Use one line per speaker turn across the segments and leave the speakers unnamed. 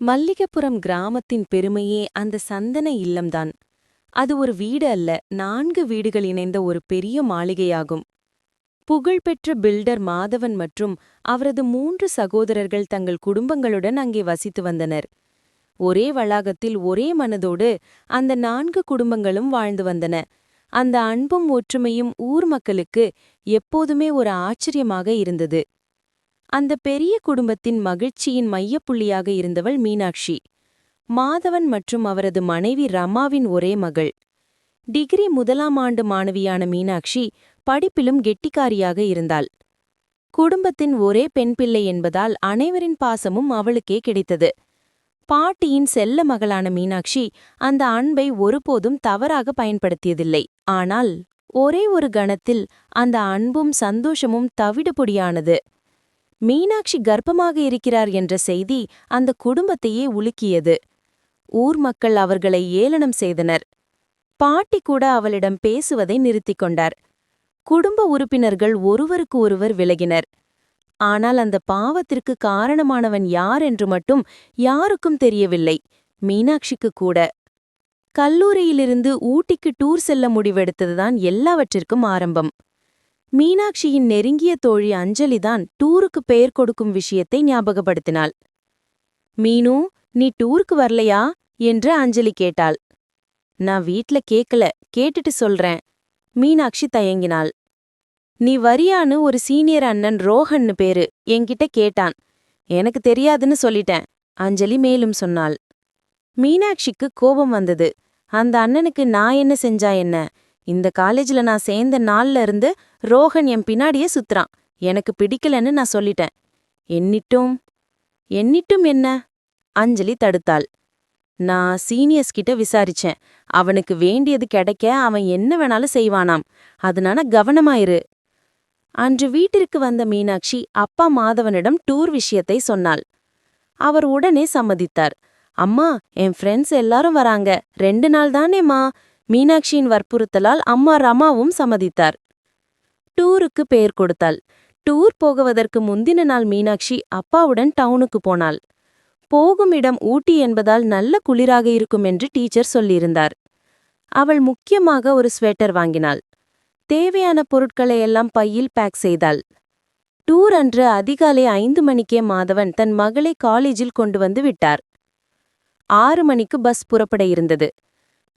மல்லிகபுரம் கிராமத்தின் பெருமையே அந்த சந்தன இல்லம்தான். அது ஒரு வீடு அல்ல நான்கு வீடுகள் இணைந்த ஒரு பெரிய மாளிகையாகும். புகழ்பெற்ற பில்டர் மாதவன் மற்றும் அவரது மூன்று சகோதரர்கள் தங்கள் குடும்பங்களுடன் அங்கே வசித்து வந்தனர். ஒரே வளாகத்தில் ஒரே மனதோடு அந்த நான்கு குடும்பங்களும் வாழ்ந்து வந்தன. அந்த அன்பும் ஒற்றுமையும் ஊர் மக்களுக்கு எப்போதுமே ஒரு ஆச்சரியமாக இருந்தது. அந்த பெரிய குடும்பத்தின் மகிழ்ச்சியின் மையப்புள்ளியாக இருந்தவள் மீனாட்சி. மாதவன் மற்றும் அவரது மனைவி ரமாவின் ஒரே மகள். டிகிரி முதலாம் ஆண்டு மாணவியான மீனாட்சி படிப்பிலும் கெட்டிக்காரியாக இருந்தாள். குடும்பத்தின் ஒரே பெண் பிள்ளை என்பதால் அனைவரின் பாசமும் அவளுக்கே கிடைத்தது. பாட்டியின் செல்ல மகளான மீனாட்சி அந்த அன்பை ஒருபோதும் தவறாக பயன்படுத்தியதில்லை. ஆனால் ஒரே ஒரு கணத்தில் அந்த அன்பும் சந்தோஷமும் தவிடுபொடியானது. மீனாட்சி கர்ப்பமாக இருக்கிறார் என்ற செய்தி அந்த குடும்பத்தையே உலுக்கியது. ஊர் மக்கள் அவர்களை ஏளனம் செய்தனர். பாட்டி கூட அவளிடம் பேசுவதை நிறுத்திக் கொண்டார். குடும்ப உறுப்பினர்கள் ஒருவருக்கு ஒருவர் விலகினர். ஆனால் அந்த பாவத்திற்கு காரணமானவன் யார் என்று மட்டும் யாருக்கும் தெரியவில்லை. மீனாட்சிக்கு கூட. கல்லூரியிலிருந்து ஊட்டிக்கு டூர் செல்ல முடிவெடுத்ததுதான் எல்லாவற்றிற்கும் ஆரம்பம். மீனாட்சியின் நெருங்கிய தோழி அஞ்சலிதான் டூருக்கு பெயர் கொடுக்கும் விஷயத்தை ஞாபகப்படுத்தினாள். மீனு நீ டூருக்கு வரலையா? என்று அஞ்சலி கேட்டாள். நான் வீட்ல கேக்கல கேட்டுட்டு சொல்றேன் மீனாட்சி தயங்கினாள். நீ வரியான்னு ஒரு சீனியர் அண்ணன் ரோஹன்னு பேரு என்கிட்ட கேட்டான். எனக்கு தெரியாதுன்னு சொல்லிட்டேன் அஞ்சலி மேலும் சொன்னாள். மீனாட்சிக்கு கோபம் வந்தது. அந்த அண்ணனுக்கு நான் என்ன செஞ்சா என்ன? இந்த காலேஜ்ல நான் சேர்ந்த நாள்ல இருந்து ரோஹன் என் பின்னாடியே சுத்துறான். எனக்கு பிடிக்கலன்னு நான் சொல்லிட்டேன். என்னிட்டும் என்னிட்டும் என்ன? அஞ்சலி தடுத்தாள். நான் சீனியர்ஸ் கிட்ட விசாரிச்சேன். அவனுக்கு வேண்டியது கிடைக்க அவன் என்ன வேணாலும் செய்வானாம். அதனால கவனமாயிரு. அன்று வீட்டிற்கு வந்த மீனாட்சி அப்பா மாதவனிடம் டூர் விஷயத்தை சொன்னாள். அவர் உடனே சம்மதித்தார். அம்மா என் ஃப்ரெண்ட்ஸ் எல்லாரும் வராங்க. ரெண்டு நாள் தானேம்மா? மீனாட்சியின் வற்புறுத்தலால் அம்மா ரமாவும் சம்மதித்தார். டூருக்கு பெயர் கொடுத்தாள். டூர் போகுவதற்கு முந்தின நாள் மீனாட்சி அப்பாவுடன் டவுனுக்கு போனாள். போகும் இடம் ஊட்டி என்பதால் நல்ல குளிராக இருக்கும் என்று டீச்சர் சொல்லியிருந்தார். அவள் முக்கியமாக ஒரு ஸ்வெட்டர் வாங்கினாள். தேவையான பொருட்களை எல்லாம் பையில் பேக் செய்தாள். டூர் அன்று அதிகாலை ஐந்து மணிக்கே மாதவன் தன் மகளை காலேஜில் கொண்டு வந்து விட்டார். ஆறு மணிக்கு பஸ் புறப்பட இருந்தது.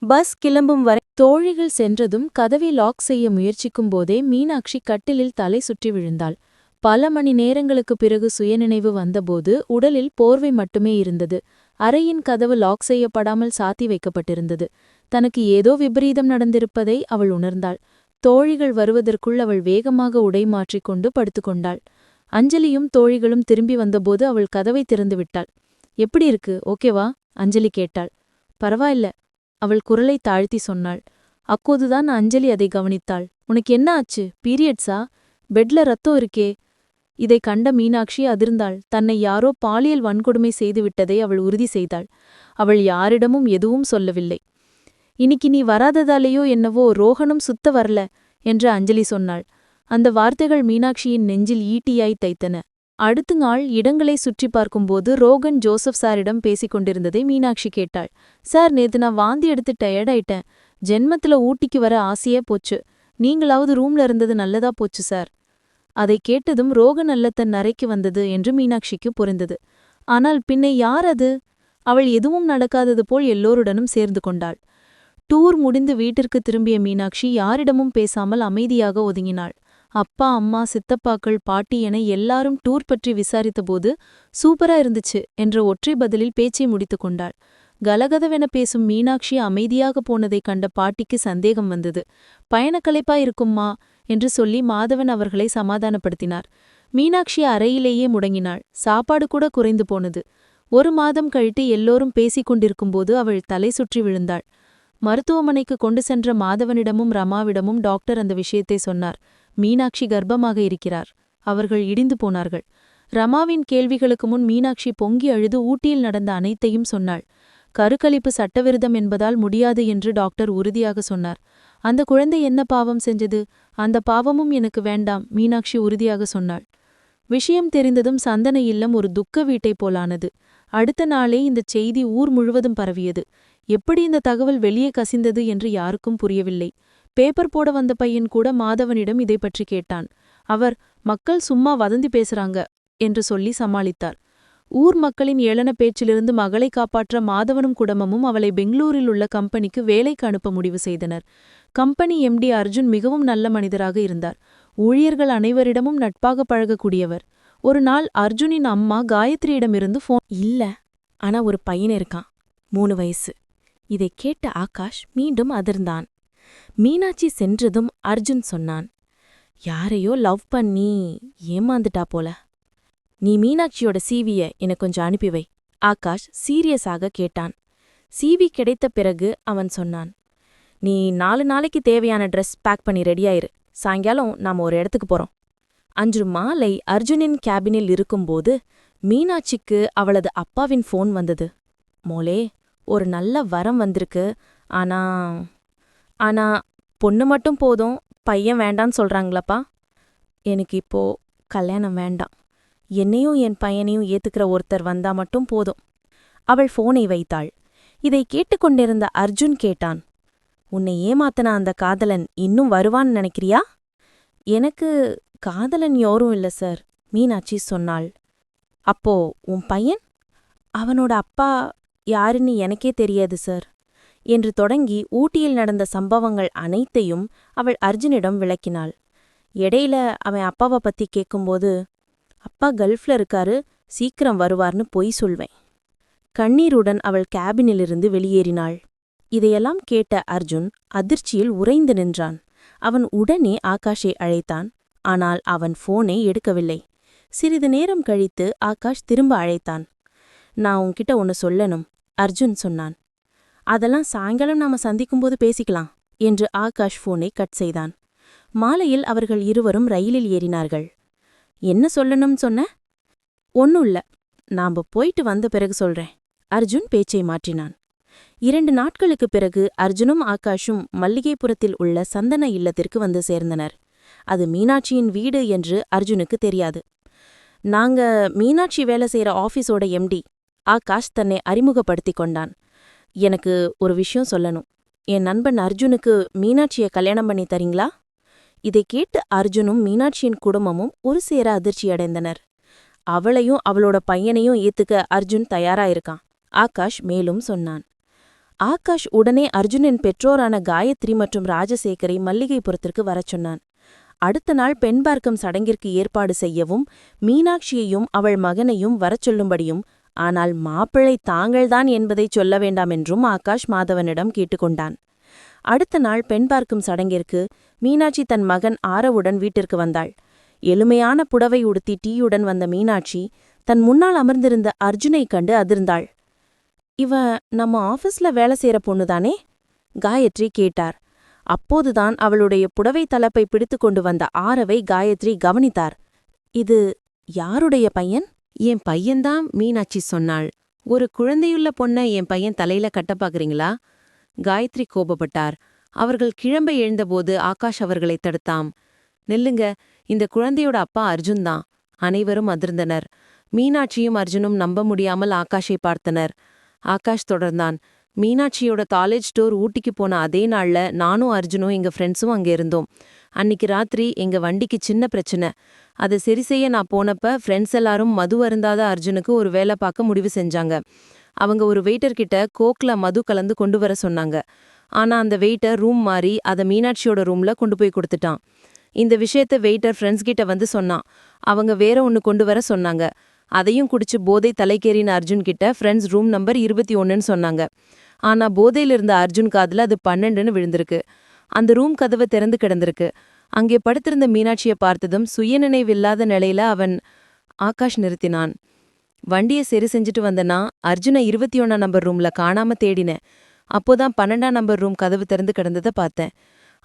பஸ் கிளம்பும் வரை தோழிகள் சென்றதும் கதவை லாக் செய்ய முயற்சிக்கும் போதே மீனாட்சி கட்டிலில் தலை சுற்றி விழுந்தாள். பல மணி நேரங்களுக்குப் பிறகு சுயநினைவு வந்தபோது உடலில் போர்வை மட்டுமே இருந்தது. அறையின் கதவு லாக் செய்யப்படாமல் சாத்தி வைக்கப்பட்டிருந்தது. தனக்கு ஏதோ விபரீதம் நடந்திருப்பதை அவள் உணர்ந்தாள். தோழிகள் வருவதற்குள் அவள் வேகமாக உடை மாற்றிக்கொண்டு படுத்துக்கொண்டாள் அஞ்சலியும் தோழிகளும் திரும்பி வந்தபோது அவள் கதவை திறந்துவிட்டாள் எப்படி இருக்கு? ஓகேவா? அஞ்சலி கேட்டாள். பரவாயில்ல. அவள் குரலை தாழ்த்தி சொன்னாள். அப்போதுதான் அஞ்சலி அதை கவனித்தாள். உனக்கு என்ன ஆச்சு? பீரியட்ஸா? பெட்ல ரத்தம் இருக்கே. இதை கண்ட மீனாட்சி அதிர்ந்தாள். தன்னை யாரோ பாலியல் வன்கொடுமை செய்துவிட்டதை அவள் உறுதி செய்தாள். அவள் யாரிடமும் எதுவும் சொல்லவில்லை. இன்னிக்கு நீ வராததாலேயோ என்னவோ ரோகனும் சுத்த வரல என்று அஞ்சலி சொன்னாள். அந்த வார்த்தைகள் மீனாட்சியின் நெஞ்சில் ஈட்டியாய் தைத்தன. அடுத்த நாள் இடங்களை சுற்றி பார்க்கும்போது ரோகன் ஜோசப் சாரிடம் பேசிக் கொண்டிருந்ததை மீனாட்சி கேட்டாள். சார் நேத்து நான் வாந்தி எடுத்து டயர்ட் ஆயிட்டேன். ஜென்மத்துல ஊட்டிக்கு வர ஆசையே போச்சு. நீங்களாவது ரூம்ல இருந்தது நல்லதா போச்சு சார். அதை கேட்டதும் ரோகன் அல்ல தன் அறைக்கு வந்தது என்று மீனாட்சிக்கு புரிந்தது. ஆனால் பின்னே யார் அது? அவள் எதுவும் நடக்காதது போல் எல்லோருடனும் சேர்ந்து கொண்டாள். டூர் முடிந்து வீட்டிற்கு திரும்பிய மீனாட்சி யாரிடமும் பேசாமல் அமைதியாக ஒதுங்கினாள். அப்பா அம்மா சித்தப்பாக்கள் பாட்டி என எல்லாரும் டூர் பற்றி விசாரித்தபோது சூப்பரா இருந்துச்சு என்ற ஒற்றை பதிலில் பேச்சை முடித்துக் கொண்டாள். கலகதவென பேசும் மீனாட்சி அமைதியாக போனதைக் கண்ட பாட்டிக்கு சந்தேகம் வந்தது. பயணக்கலைப்பா இருக்கும்மா என்று சொல்லி மாதவன் அவர்களை சமாதானப்படுத்தினார். மீனாட்சி அறையிலேயே முடங்கினாள். சாப்பாடு கூட குறைந்து போனது. ஒரு மாதம் கழித்து எல்லோரும் பேசிக் கொண்டிருக்கும்போது அவள் தலை சுற்றி விழுந்தாள். மருத்துவமனைக்கு கொண்டு சென்ற மாதவனிடமும் ரமாவிடமும் டாக்டர் அந்த விஷயத்தை சொன்னார். மீனாட்சி கர்ப்பமாக இருக்கிறார். அவர்கள் இடிந்து போனார்கள். ரமாவின் கேள்விகளுக்கு முன் மீனாட்சி பொங்கி அழுது ஊட்டியில் நடந்த அனைத்தையும் சொன்னாள். கருக்கழிப்பு சட்டவிரதம் என்பதால் முடியாது என்று டாக்டர் உறுதியாக சொன்னார். அந்த குழந்தை என்ன பாவம் செஞ்சது? அந்த பாவமும் எனக்கு வேண்டாம் மீனாட்சி உறுதியாக சொன்னாள். விஷயம் தெரிந்ததும் சந்தன இல்லம் ஒரு துக்க வீட்டைப் போலானது.
அடுத்த நாளே இந்த செய்தி ஊர் முழுவதும் பரவியது. எப்படி இந்த தகவல் வெளியே கசிந்தது என்று யாருக்கும் புரியவில்லை. பேப்பர் போட வந்த பையன் கூட மாதவனிடம் இதை பற்றி கேட்டான். அவர் மக்கள் சும்மா வதந்தி பேசுறாங்க என்று சொல்லி சமாளித்தார். ஊர் மக்களின் ஏளன பேச்சிலிருந்து மகளை காப்பாற்ற மாதவனும் குடும்பமும் அவளை பெங்களூரில் உள்ள கம்பெனிக்கு வேலைக்கு அனுப்ப முடிவு செய்தனர். கம்பெனி எம்டி அர்ஜுன் மிகவும் நல்ல மனிதராக இருந்தார். ஊழியர்கள் அனைவரிடமும் நட்பாக பழகக்கூடியவர். ஒரு நாள் அர்ஜுனின் அம்மா காயத்ரியிடமிருந்து ஃபோன்
இல்ல ஆனா ஒரு பையன் இருக்கான். மூணு வயசு. இதை கேட்ட ஆகாஷ் மீண்டும் அதிர்ந்தான். மீனாட்சி சென்றதும் அர்ஜுன் சொன்னான் யாரையோ லவ் பண்ணி ஏமாந்துட்டா போல. நீ மீனாட்சியோட சீவிய எனக்கு கொஞ்சம் அனுப்பி வை. ஆகாஷ் சீரியஸாக கேட்டான். சீவி கிடைத்த பிறகு அவன் சொன்னான் நீ நாலு நாளைக்கு தேவையான ட்ரெஸ் பேக் பண்ணி ரெடியாயிரு சாயங்காலம் நாம ஒரு இடத்துக்கு போறோம். அன்று மாலை அர்ஜுனின் கேபினில் இருக்கும்போது மீனாட்சிக்கு அவளது அப்பாவின் ஃபோன் வந்தது. மோளே ஒரு நல்ல வரம் வந்திருக்கு. ஆனா ஆனா பொண்ணு மட்டும் போதும் பையன் வேண்டான்னு சொல்றாங்களப்பா. எனக்கு இப்போ கல்யாணம் வேண்டாம். என்னையும் என் பையனையும் ஏத்துக்கிற ஒருத்தர் வந்தா மட்டும் போதும். அவள் ஃபோனை வைத்தாள். இதை கேட்டுக்கொண்டிருந்த அர்ஜுன் கேட்டான் உன்னை ஏமாத்தன அந்த காதலன் இன்னும் வருவான்னு நினைக்கிறியா? எனக்கு காதலன் யாரும் இல்ல சார் மீனாட்சி சொன்னாள். அப்போ உன் பையன்? அவனோட அப்பா யாருன்னு எனக்கே தெரியாது சார். என்று தொடங்கி ஊட்டியில் நடந்த சம்பவங்கள் அனைத்தையும் அவள் அர்ஜுனிடம் விளக்கினாள். இடையில அவன் அப்பாவை பத்தி கேட்கும்போது அப்பா கல்ஃப்ல இருக்காரு சீக்கிரம் வருவார்னு பொய் சொல்வேன். கண்ணீருடன் அவள் கேபினிலிருந்து வெளியேறினாள். இதையெல்லாம் கேட்ட அர்ஜுன் அதிர்ச்சியில் உறைந்து நின்றான். அவன் உடனே ஆகாஷை அழைத்தான். ஆனால் அவன் போனை எடுக்கவில்லை. சிறிது நேரம் கழித்து ஆகாஷ் திரும்ப அழைத்தான். நான் உன்கிட்ட ஒன்னு சொல்லணும் அர்ஜுன் சொன்னான். அதெல்லாம் சாயங்காலம் நாம சந்திக்கும்போது பேசிக்கலாம் என்று ஆகாஷ் போனை கட் செய்தான். மாலையில் அவர்கள் இருவரும் ரயிலில் ஏறினார்கள். என்ன சொல்லணும்னு சொன்ன? ஒன்னும் இல்ல. நாம போயிட்டு வந்த பிறகு சொல்றேன் அர்ஜுன் பேச்சை மாற்றினான். இரண்டு நாட்களுக்குப் பிறகு அர்ஜுனும் ஆகாஷும் மல்லிகைபுரத்தில் உள்ள சந்தன இல்லத்திற்கு வந்து சேர்ந்தனர். அது மீனாட்சியின் வீடு என்று அர்ஜுனுக்கு தெரியாது. நாங்க மீனாட்சி வேலை செய்யற ஆபீஸோட எம்டி ஆகாஷ் தன்னை அறிமுகப்படுத்திக் கொண்டான். எனக்கு ஒரு விஷயம் சொல்லணும். என் நண்பன் அர்ஜுனுக்கு மீனாட்சியை கல்யாணம் பண்ணி தரீங்களா? இதை கேட்டு அர்ஜுனும் மீனாட்சியின் குடும்பமும் ஒரு சேர அதிர்ச்சியடைந்தனர் அவளையும் அவளோட பையனையும் ஏத்துக்க அர்ஜுன் தயாரா இருக்கான். ஆகாஷ் மேலும் சொன்னான். ஆகாஷ் உடனே அர்ஜுனின் பெற்றோரான காயத்ரி மற்றும் ராஜசேகரை மல்லிகைபுரத்திற்கு வரச் சொன்னான். அடுத்த நாள் பெண் பார்க்கும் சடங்கிற்கு ஏற்பாடு செய்யவும் மீனாட்சியையும் அவள் மகனையும் வரச் சொல்லும்படியும் ஆனால் மாப்பிள்ளை தாங்கள்தான் என்பதைச் சொல்ல வேண்டாம் என்றும் ஆகாஷ் மாதவனிடம் கேட்டுக்கொண்டான். அடுத்த நாள் பெண் பார்க்கும் சடங்கிற்கு மீனாட்சி தன் மகன் ஆரவுடன் வீட்டிற்கு வந்தாள். எளிமையான புடவை உடுத்தி டீயுடன் வந்த மீனாட்சி தன் முன்னால் அமர்ந்திருந்த அர்ஜுனை கண்டு அதிர்ந்தாள். இவ நம்ம ஆஃபீஸ்ல வேலை செய்யற பொண்ணுதானே? காயத்ரி கேட்டார். அப்போதுதான் அவளுடைய புடவை தலப்பை பிடித்து கொண்டு வந்த ஆரவை காயத்ரி கவனித்தார். இது யாருடைய பையன்? என் பையன்தான் மீனாட்சி சொன்னாள். ஒரு குழந்தையுள்ள பொண்ண என் பையன் தலையில கட்ட பாக்குறீங்களா? காயத்ரி கோபப்பட்டார். அவர்கள் கிளம்ப எழுந்தபோது ஆகாஷ் அவர்களை தடுத்தாம். நெல்லுங்க இந்த குழந்தையோட அப்பா அர்ஜுன் தான் அனைவரும் அதிர்ந்தனர். மீனாட்சியும் அர்ஜுனும் நம்ப முடியாமல் ஆகாஷை பார்த்தனர். ஆகாஷ் தொடர்ந்தான். மீனாட்சியோட காலேஜ் டூர் ஊட்டிக்கு போன அதே நாள்ல நானும் அர்ஜுனும் எங்க ஃப்ரெண்ட்ஸும் அங்க இருந்தோம். அன்னிக்கு ராத்திரி எங்க வண்டிக்கு சின்ன பிரச்சனை. அதை சரி செய்ய நான் போனப்ப ஃப்ரெண்ட்ஸ் எல்லாரும் மது அருந்தாத அர்ஜுனுக்கு ஒரு வேலை பார்க்க முடிவு செஞ்சாங்க. அவங்க ஒரு வெயிட்டர் கிட்ட கோக்ல மது கலந்து கொண்டு வர சொன்னாங்க. ஆனா அந்த வெயிட்டர் ரூம் மாறி அதை மீனாட்சியோட ரூம்ல கொண்டு போய் கொடுத்துட்டான். இந்த விஷயத்த வெயிட்டர் ஃப்ரெண்ட்ஸ் கிட்ட வந்து சொன்னான். அவங்க வேற ஒன்னு கொண்டு வர சொன்னாங்க. அதையும் குடிச்சு போதை தலைக்கேறின அர்ஜுன் கிட்ட ஃப்ரெண்ட்ஸ் ரூம் நம்பர் இருபத்தி ஒன்னுன்னு சொன்னாங்க. ஆனா போதையில இருந்த அர்ஜுன் காதுல அது பன்னெண்டுன்னு விழுந்திருக்கு. அந்த ரூம் கதவை திறந்து கிடந்திருக்கு. அங்கே படுத்திருந்த மீனாட்சியை பார்த்ததும் சுயநினைவில்லாத நிலையில அவன் ஆகாஷ் நிறுத்தினான். வண்டியை சரி செஞ்சுட்டு வந்தனா அர்ஜுனை இருபத்தி ஒன்னாம் நம்பர் ரூம்ல காணாம தேடினேன். அப்போதான் பன்னெண்டாம் நம்பர் ரூம் கதவு திறந்து கிடந்ததை பார்த்தேன்.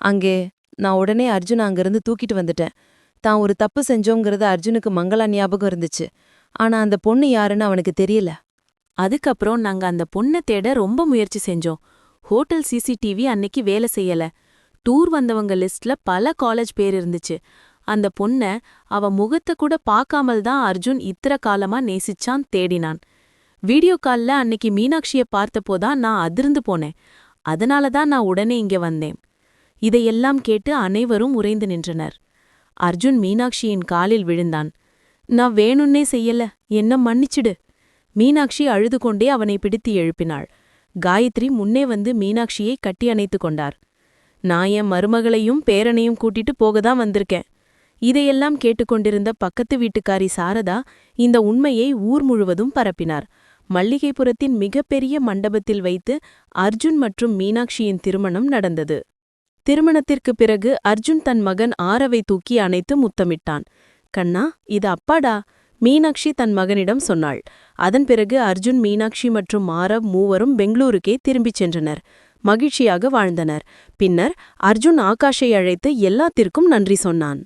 அங்கே நான் உடனே அர்ஜுனை அங்கிருந்து தூக்கிட்டு வந்துட்டேன். தான் ஒரு தப்பு செஞ்சோங்கிறது அர்ஜுனுக்கு மங்களா ஞாபகம் இருந்துச்சு. ஆனா அந்த பொண்ணு யாருன்னு அவனுக்கு தெரியல. அதுக்கப்புறம் நாங்க அந்த பொண்ணை தேட ரொம்ப முயற்சி செஞ்சோம். ஹோட்டல் சிசிடிவி அன்னைக்கு வேலை செய்யல. டூர் வந்தவங்க லிஸ்ட்ல பல காலேஜ் பேர் இருந்துச்சு. அந்த பொண்ண அவ முகத்த கூட பார்க்காமல் தான் அர்ஜுன் இத்தர காலமா நேசிச்சான் தேடினான்.
வீடியோ கால்ல அன்னைக்கு மீனாட்சிய பார்த்தப்போதான் நான் அதிர்ந்து போனேன். அதனால தான் நான் உடனே இங்க வந்தேன். இதையெல்லாம் கேட்டு அனைவரும் உறைந்து நின்றனர். அர்ஜுன் மீனாட்சியின் காலில் விழுந்தான். நான் வேணும்னே செய்யல. என்ன மன்னிச்சிடு. மீனாட்சி அழுது கொண்டே அவனை பிடித்து எழுப்பினாள். காயத்ரி முன்னே வந்து மீனாட்சியை கட்டி அணைத்து கொண்டார். நான் என் மருமகளையும் பேரனையும் கூட்டிட்டு போக தான் வந்திருக்கேன். இதையெல்லாம் கேட்டுக்கொண்டிருந்த பக்கத்து வீட்டுக்காரி சாரதா இந்த உண்மையை ஊர் முழுவதும் பரப்பினார். மல்லிகைபுரத்தின் மிகப்பெரிய மண்டபத்தில் வைத்து அர்ஜுன் மற்றும் மீனாட்சியின் திருமணம் நடந்தது. திருமணத்திற்குப் பிறகு அர்ஜுன் தன் மகன் ஆரவை தூக்கி அணைத்து முத்தமிட்டான். கண்ணா இது அப்பாடா மீனாட்சி தன் மகனிடம் சொன்னாள். அதன் பிறகு அர்ஜுன் மீனாட்சி மற்றும் மாரவ் மூவரும் பெங்களூருக்கே திரும்பிச் சென்றனர். மகிழ்ச்சியாக வாழ்ந்தனர். பின்னர் அர்ஜுன் ஆகாஷை அழைத்து எல்லாத்திற்கும் நன்றி சொன்னான்.